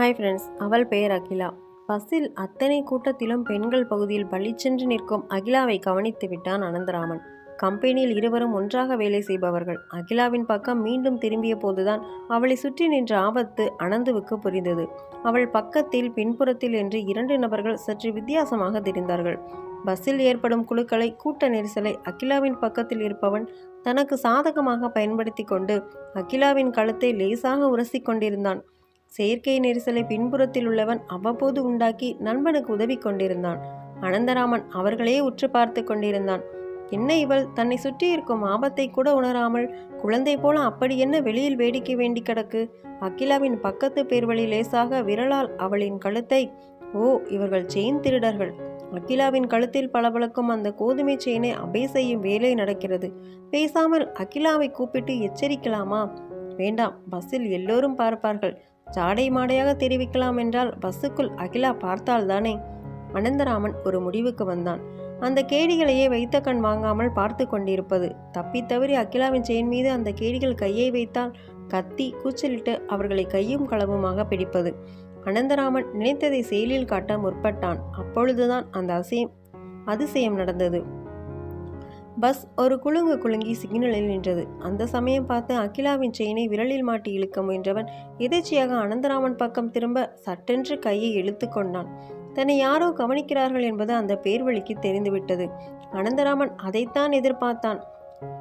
Hi friends அவள் பெயர் அகிலா. பஸ்ஸில் அத்தனை கூட்டத்திலும் பெண்கள் பகுதியில் பளிச்சென்று நிற்கும் அகிலாவை கவனித்து விட்டான் அனந்தராமன். கம்பெனியில் இருவரும் ஒன்றாக வேலை செய்பவர்கள். அகிலாவின் பக்கம் மீண்டும் திரும்பிய போதுதான் அவளை சுற்றி நின்ற ஆபத்து அனந்துவுக்கு புரிந்தது. அவள் பக்கத்தில் பின்புறத்தில் என்று இரண்டு நபர்கள் சற்று வித்தியாசமாக தெரிந்தார்கள். பஸ்ஸில் ஏற்படும் குழுக்களை கூட்ட நெரிசலை அகிலாவின் பக்கத்தில் இருப்பவன் தனக்கு சாதகமாக பயன்படுத்தி கொண்டு அகிலாவின் கழுத்தை லேசாக உரசி கொண்டிருந்தான். செயற்கை நெரிசலை பின்புறத்தில் உள்ளவன் அவ்வப்போது உண்டாக்கி நண்பனுக்கு உதவி கொண்டிருந்தான். அனந்தராமன் அவர்களே உற்று பார்த்து கொண்டிருந்தான். என்ன இவள்? தன்னை சுற்றி இருக்கும் ஆபத்தை கூட உணராமல் குழந்தை போல அப்படி என்ன வெளியில் வேடிக்கை வேண்டி கிடக்கு? அகிலாவின் பக்கத்து பேர்வழி லேசாக விரலால் அவளின் கழுத்தை ஓ இவர்கள் செயின் திருடர்கள். அகிலாவின் கழுத்தில் பளபளக்கும் அந்த கோதுமை செயினை அபே செய்யும் வேலை நடக்கிறது. பேசாமல் அகிலாவை கூப்பிட்டு எச்சரிக்கலாமா? வேண்டாம் பஸ்ஸில் எல்லோரும் பார்ப்பார்கள். சாடை மாடையாக தெரிவிக்கலாம் என்றால் பஸ்ஸுக்குள் அகிலா பார்த்தால்தானே? அனந்தராமன் ஒரு முடிவுக்கு வந்தான். அந்த கேடிகளையே வைத்த கண் வாங்காமல் பார்த்து கொண்டிருப்பது. தப்பித்தவறி அகிலாவின் செயின் மீது அந்த கேடிகள் கையை வைத்தால் கத்தி கூச்சலிட்டு அவர்களை கையும் களவுமாக பிடிப்பது. அனந்தராமன் நினைத்ததை செயலில் காட்ட முற்பட்டான். அப்பொழுதுதான் அந்த அசையம் அதிசயம் நடந்தது. பஸ் ஒரு குலுங்கு குலுங்கி சிக்னலில் நின்றது. அந்த சமயம் பார்த்து அகிலாவின் செயினை விரலில் மாட்டி இழுக்க முயன்றவன் எதிர்ச்சியாக அனந்தராமன் பக்கம் திரும்ப சட்டென்று கையை இழுத்து கொண்டான். தன்னை யாரோ கவனிக்கிறார்கள் என்பது அந்த பேர்வழிக்கு தெரிந்துவிட்டது. அனந்தராமன் அதைத்தான் எதிர்பார்த்தான்.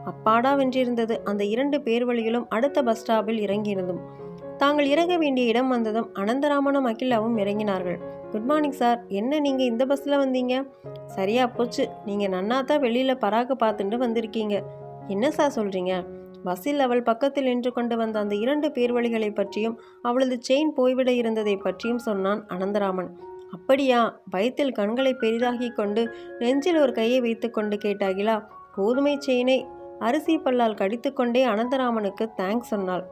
அப்பாடா வென்றிருந்தது. அந்த இரண்டு பேர்வழிகளும் அடுத்த பஸ் ஸ்டாப்பில் இறங்கியிருந்தும். தாங்கள் இறங்க வேண்டிய இடம் வந்ததும் அனந்தராமனும் அகிலாவும் இறங்கினார்கள். Good morning sir. என்ன நீங்கள் இந்த பஸ்ஸில் வந்தீங்க? சரியா போச்சு. நீங்கள் நன்னா தான் வெளியில் பராக பார்த்துட்டு வந்திருக்கீங்க. என்ன சார் சொல்கிறீங்க பஸ்ஸில் அவள் பக்கத்தில் நின்று கொண்டு வந்த அந்த இரண்டு பேர்வழிகளை பற்றியும் அவளது செயின் போய்விட இருந்ததை பற்றியும் சொன்னான் அனந்தராமன். அப்படியா? பயத்தில் கண்களை பெரிதாகி கொண்டு நெஞ்சில் ஒரு கையை வைத்துக்கொண்டு கேட்டாகிலா? கோதுமை செயினை அரிசி பல்லால் கடித்துக்கொண்டே அனந்தராமனுக்கு தேங்க்ஸ் சொன்னாள்.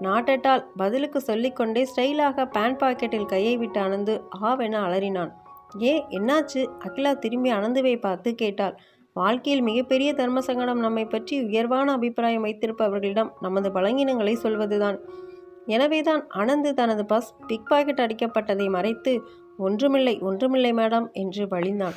நாட்டட்டால் பதிலுக்கு சொல்லிக்கொண்டே ஸ்டைலாக பேண்ட் பாக்கெட்டில் கையை விட்டு அனந்து ஆவென அலறினான். ஏ என்னாச்சு? அகிலா திரும்பி அனந்துவை பார்த்து கேட்டாள். வாழ்க்கையில் மிகப்பெரிய தர்ம சங்கடம். நம்மை பற்றி உயர்வான அபிப்பிராயம் வைத்திருப்பவர்களிடம் நமது பலங்கினங்களை சொல்வதுதான். எனவேதான் அனந்து தனது பஸ் பிக் பாக்கெட் அடிக்கப்பட்டதை மறைத்து ஒன்றுமில்லை ஒன்றுமில்லை மேடம் என்று வழிந்தான்.